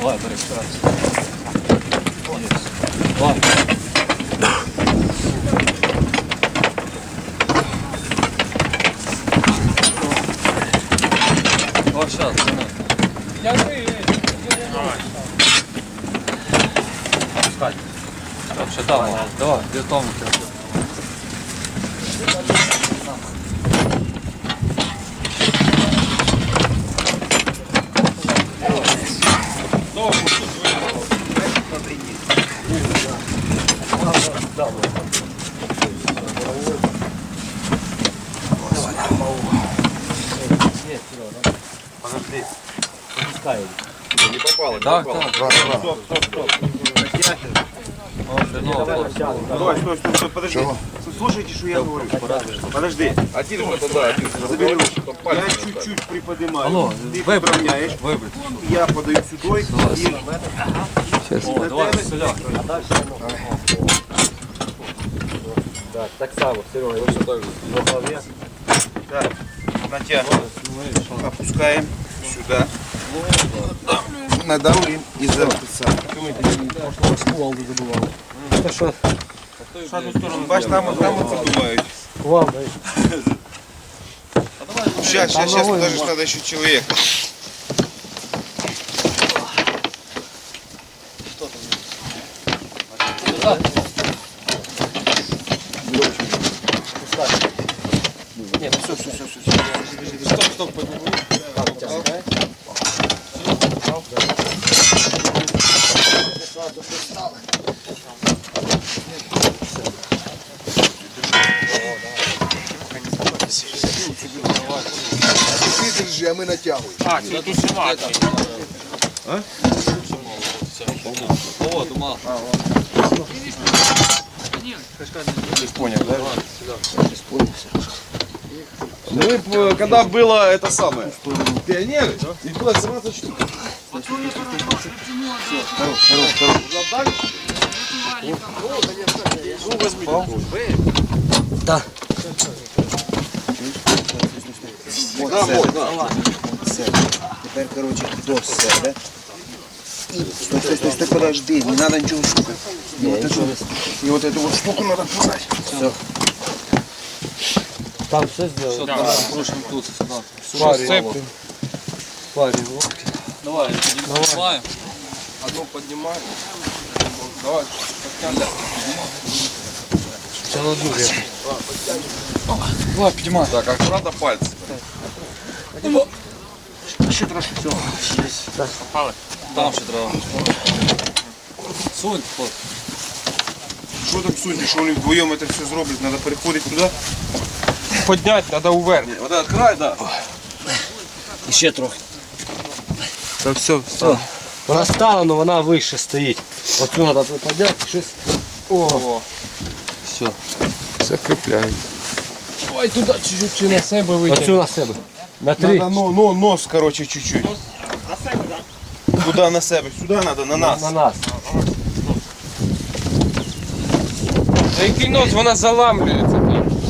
Давай, бери, старайся. Молодець. Давай. Давай, сейчас, тяни. Пускай. Так, ще там, давай, де там у тебе? Не попало, Так, так. Стоп, стоп, стоп. Хлопці. Давай, стой, стой, стой, подожди. Слушайте, что я говорю. Подожди. Один же туда, один же чтоб Я чуть-чуть приподнимаю. Алло, ты. Вибрати. Я подаю сюда. И О, давай, Василя. Так само, Серега, ось так в голові. так, натягиваем. Опускаем сюда. Надавим и записаем. Кувалду забував. Бач, там, там вот задувають. кувалда. Сейчас, сейчас, сейчас, подожди, надо еще человека. Ні, все, все, все, все. Стоп, стоп, подними. Ти а ми натягуємо. О, дома. Понял, да? Мы, б, когда было это самое, пионеры, их было 17 штук. Це, вот, на. це. Тепер, короче, до себе. І стой, стой, стой, стой, подожди, не надо ничего шукать. И вот, эту, и вот эту вот штуку надо писать. Все. Там все Все, зробили. давай, крушим тут, сюди. Парі. Парі, о. Давай, піднімаємо. Одну поднимаем. Давай. Це на одну віру. Давай, піднімай. Так, аккуратно пальцы. Ще трошки цього. Там ще треба. Сунь, хлоп. Що там сунь, що вони вдвоєм це все зроблять, треба переходити туди. Поднять надо уверх. Вот этот край, да. Ще трохи. Да все, Вона стала, але вона вище стоїть. Оцю треба підняти, щось. О, Все. Закрепляем. Ой, туди чуть-чуть на себе витягни. Оцю на себе. На три. Надо, ну, ну, нос, короче, чуть-чуть. Куда на себе? Сюди треба, на нас. На нас. Та який нос, вона заламлюється.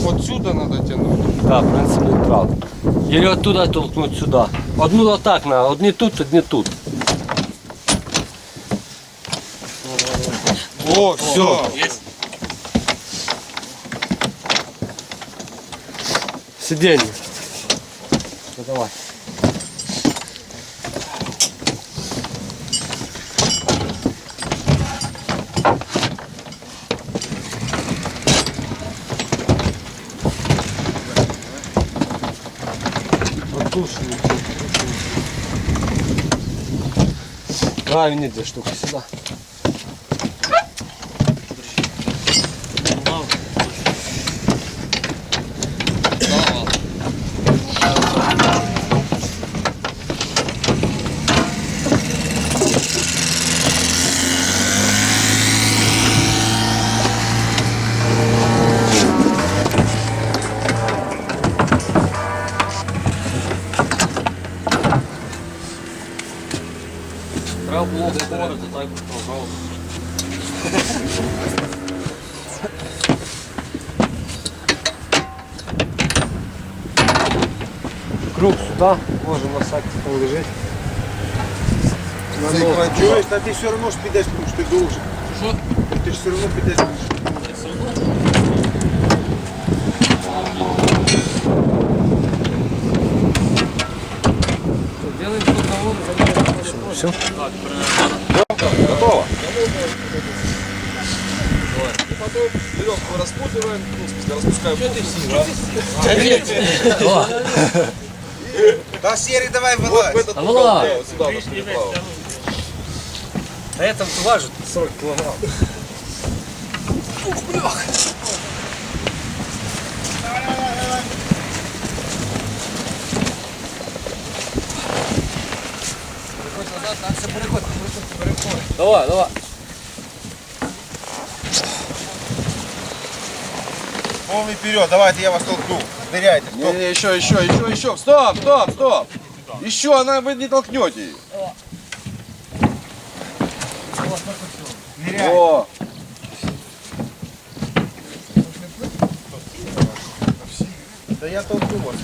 Отсюда треба тягнути. Так, в принципі, правда. Єлі оттуда толкнуть сюди. Одну отак на, одні тут, одні тут. О, все. Сидіння. Ну, давай. Потушили. А, він іде штука сюди. Треба було спорити, так би пожалуйста. Круг сюди, можемо на всякий там лежить. Чуєш, та ти все одно ж підеш, тому що ти должен. Що? Ти ж все одно підеш. тому Що- Готово? Потом веревку распутываем, ну, в смысле, распускаем. Та Сірий, давай вилазь. В этот А угол, вылазь. да, вот сюда у нас переплава. А это важит 40 килограмм. Давай, давай. Повний вперед, давайте я вас толкну. Ныряйте. Не, не, еще, еще, еще, еще. Стоп, стоп, стоп. Еще она, вы не толкнете ее. О, Да я толкну вас.